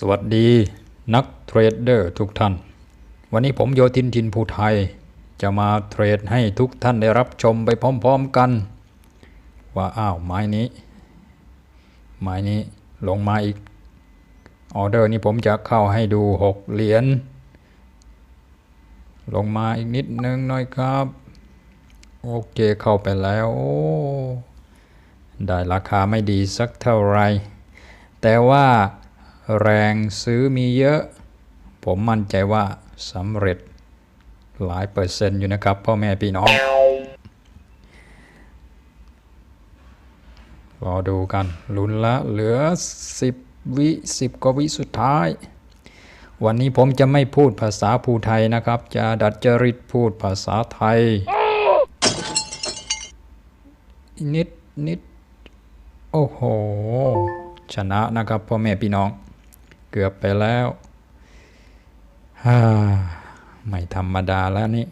สวัสดีนักเทรดเดอร์ทุกท่าน วันนี้ผมโยทินทินภูไทย จะมาเทรดให้ทุกท่านได้รับชมไปพร้อมๆกัน ว่าอ้าวไม้นี้ ไม้นี้ลงมาอีก ออเดอร์นี้ผมจะเข้าให้ดู 6 เหรียญลงมาอีกนิดนึงหน่อยครับ โอเคเข้าไปแล้วได้ราคาไม่ดีสักเท่าไหรแต่ว่า แรงซื้อมีเยอะ ผมมั่นใจว่าสำเร็จหลายเปอร์เซ็นต์อยู่นะครับพ่อแม่พี่น้อง รอดูกันลุ้นละเหลือ 10 วิ 10 กว่าวิสุดท้าย วันนี้ผมจะไม่พูดภาษาภูไทยนะครับ จะดัดจริตพูดภาษาไทย นิดนิดโอ้โห ชนะนะครับพ่อแม่พี่น้อง กือบไปแล้วฮ่าไม่ธรรมดาแล้วนี่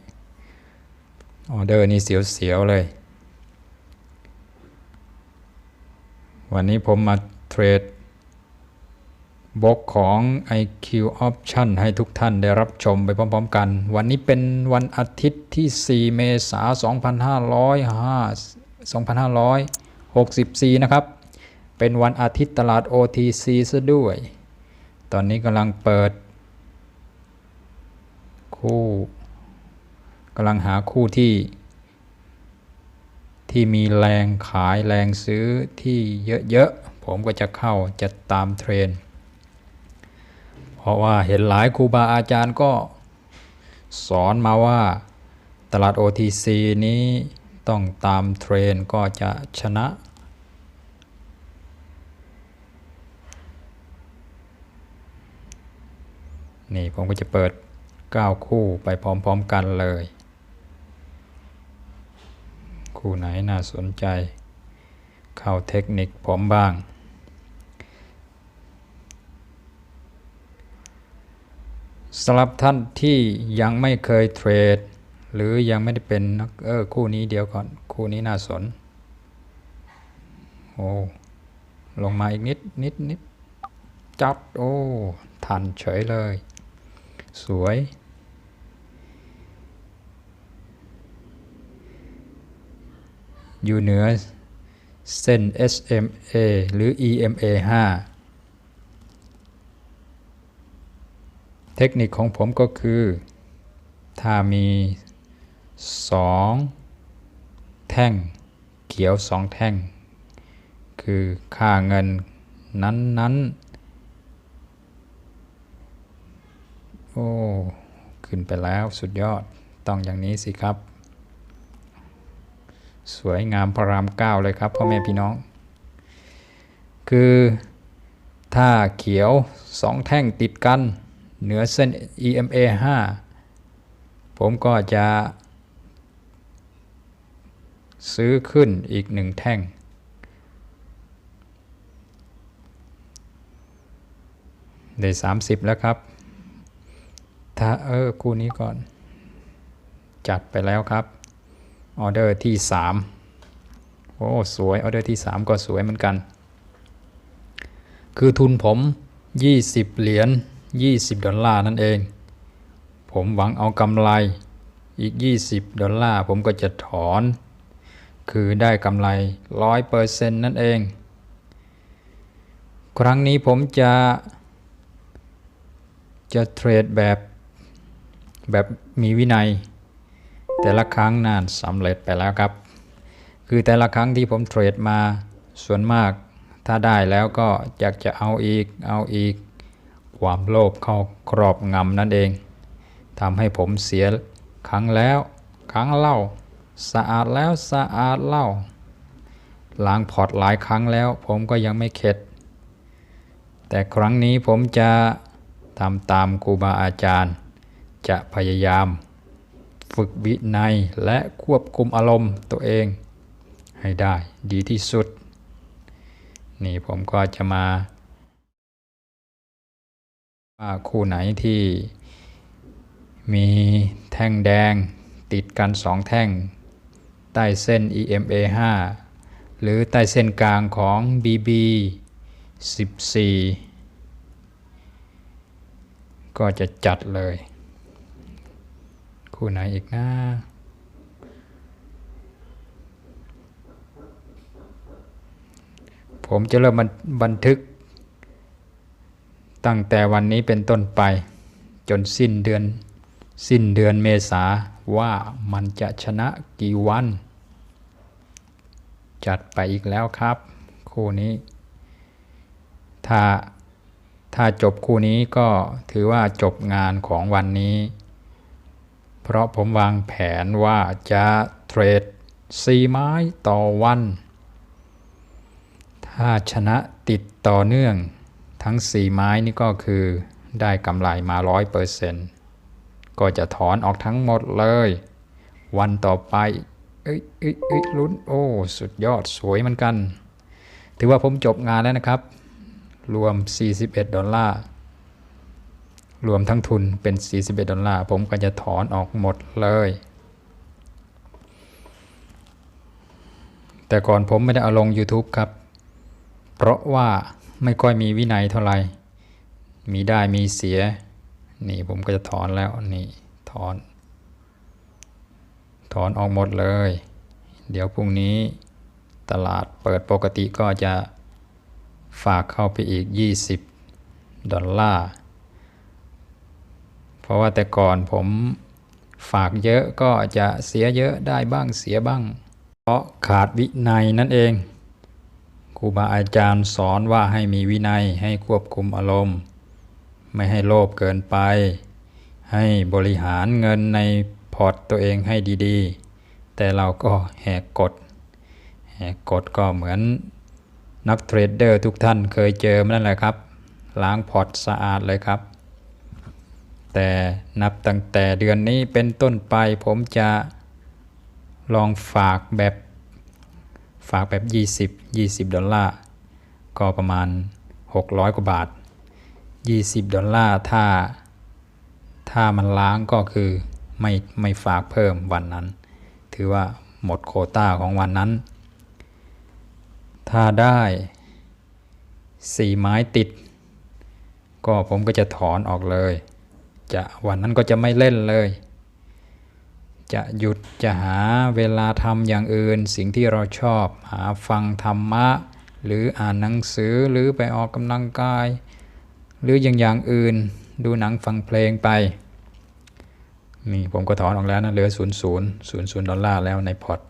ออเดอร์นี่เสียวๆเลย วันนี้ผมมาเทรดบล็อกของ IQ Option ให้ทุกท่านได้รับชมไปพร้อมๆกัน วันนี้เป็นวันอาทิตย์ที่ 4 เมษายน2564 นะครับ เป็นวันอาทิตย์ตลาด OTC ซะด้วย ตอนนี้กำลังเปิด คู่กำลังหาคู่ที่ ที่มีแรงขายแรงซื้อที่เยอะๆ ผมก็จะเข้าจะตามเทรน เพราะว่าเห็นหลายครูบาอาจารย์ก็สอนมาว่าตลาด OTC นี้ต้องตามเทรนก็จะชนะ นี่ผมก็จะเปิด 9 คู่ไปพร้อมๆกันเลย คู่ไหนน่าสนใจ เข้าเทคนิคผมบ้าง สำหรับท่านที่ยังไม่เคยเทรด หรือยังไม่ได้เป็นนักเออคู่นี้เดียวก่อน คู่นี้น่าสน โอ้ ลงมาอีกนิดนิดนิดจัดโอ้ ทันเฉยเลย สวย อยู่เหนือเส้น SMA หรือ EMA 5 เทคนิคของผมก็คือ ถ้ามี 2 แท่งเขียว 2 แท่ง คือค่าเงินนั้นๆ โอ้ ขึ้นไปแล้วสุดยอด ต้องอย่างนี้สิครับ สวยงามพระรามเก้าเลยครับพ่อแม่พี่น้อง คือถ้าเขียวสองแท่งติดกัน เหนือเส้น EMA 5 ผมก็จะซื้อขึ้นอีกหนึ่งแท่ง ได้ 30 แล้วครับ เออคู่นี้ก่อน จัดไปแล้วครับออเดอร์ที่ 3 โอ้สวยออเดอร์ที่ 3 ก็สวยเหมือนกัน คือทุนผม 20 เหรียญ20 ดอลลาร์นั่นเอง ผมหวังเอากำไรอีก 20 ดอลลาร์ผมก็จะถอน คือได้กำไร 100%นั่นเอง ครั้งนี้ผมจะจะเทรดแบบ แบบมีวินัย แต่ละครั้งนานสำเร็จไปแล้วครับ คือแต่ละครั้งที่ผมเทรดมาส่วนมาก ถ้าได้แล้วก็อยากจะเอาอีกเอาอีก ความโลภเข้าครอบงำนั่นเองทำให้ผมเสียครั้งแล้วครั้งเล่า สะอาดแล้วสะอาดเล่าล้างพอร์ตหลายครั้งแล้ว ผมก็ยังไม่เข็ด แต่ครั้งนี้ผมจะทำตามครูบาอาจารย์ จะพยายาม ฝึกวินัยและควบคุมอารมณ์ตัวเอง ให้ได้ดีที่สุด นี่ผมก็จะมาว่าคู่ไหนที่มีแท่งแดงติดกันสองแท่ง ใต้เส้น EMA 5 หรือใต้เส้นกลางของ BB 14 ก็จะจัดเลย คู่ไหนอีกนะผมจะเริ่มบันบันทึก ตั้งแต่วันนี้เป็นต้นไป จนสิ้นเดือน สิ้นเดือนเมษาว่ามันจะชนะกี่วัน จัดไปอีกแล้วครับ คู่นี้ ถ้าถ้าจบคู่นี้ก็ถือว่าจบงานของวันนี้ เพราะผมวางแผนว่าจะเทรดสีไม้ต่อวัน ถ้าชนะติดต่อเนื่อง ทั้ง4ไม้นี่ก็คือได้กำไรมา100%ก็จะถอนออกทั้งหมดเลย วันต่อไปเอ้ยเอ้ยเอ้ยลุ้นโอ้สุดยอดสวยเหมือนกัน ถือว่าผมจบงานแล้วนะครับ รวม 41 ดอลลาร์ รวมทั้งทุนเป็น 41 ดอลลาร์ ผมก็จะถอนออกหมดเลย แต่ก่อนผมไม่ได้เอาลง YouTube ครับ เพราะว่าไม่ค่อยมีวินัยเท่าไหร่ มีได้มีเสีย นี่ผมก็จะถอนแล้ว นี่ถอน ถอนออกหมดเลย เดี๋ยวพรุ่งนี้ตลาดเปิดปกติก็จะฝากเข้าไปอีก 20 ดอลลาร์ เพราะว่าแต่ก่อนผมฝากเยอะก็จะเสียเยอะได้บ้างเสียบ้าง เพราะขาดวินัยนั่นเองครูบาอาจารย์สอนว่าให้มีวินัยให้ควบคุมอารมณ์ ไม่ให้โลภเกินไป ให้บริหารเงินในพอร์ตตัวเองให้ดีๆ แต่เราก็แหกกฎแหกกฎก็เหมือนนักเทรดเดอร์ทุกท่านเคยเจอมานั่นแหละครับ ล้างพอร์ตสะอาดเลยครับ แต่นับตั้งแต่เดือนนี้เป็นต้นไปผมจะลองฝากแบบฝากแบบ 20 20 ดอลลาร์ ก็ประมาณ 600 กว่าบาท 20 ดอลลาร์ ถ้า ถ้ามันล้างก็คือไม่ไม่ฝากเพิ่มวันนั้น ถือว่าหมดโคต้าของวันนั้น ถ้าได้4ไม้ติด ก็ผมก็จะถอนออกเลย จะวันนั้นก็จะไม่เล่นเลย จะหยุดจะหาเวลาทำอย่างอื่น สิ่งที่เราชอบหาฟังธรรมะ หรืออ่านหนังสือหรือไปออกกำลังกาย หรืออย่างอย่างอื่น ดูหนังฟังเพลงไปนี่ผมก็ถอนออกแล้วนะเหลือ 0 0 0 0 ดอลลาร์แล้วในพอร์ต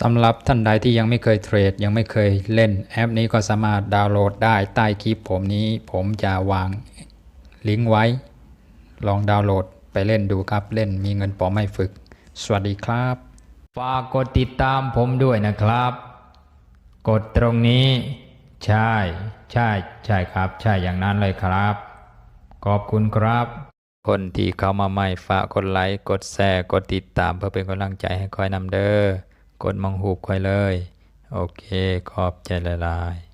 สำหรับท่านใดที่ยังไม่เคยเทรด ยังไม่เคยเล่นแอปนี้ก็สามารถดาวน์โหลดได้ใต้คลิปผมนี้ ผมจะวางลิงก์ไว้ ลองดาวน์โหลดไปเล่นดูครับเล่นมีเงินปอไม่ฝึก สวัสดีครับ ฝากกดติดตามผมด้วยนะครับ กดตรงนี้ ใช่ ใช่ ใช่ครับ ใช่อย่างนั้นเลยครับ ขอบคุณครับ คนที่เข้ามาใหม่ฝากกดไลค์กดแชร์กดติดตามเพื่อเป็นกำลังใจให้คอยนำเด้อกดมังหูบคอยเลย โอเค ขอบใจหลายๆ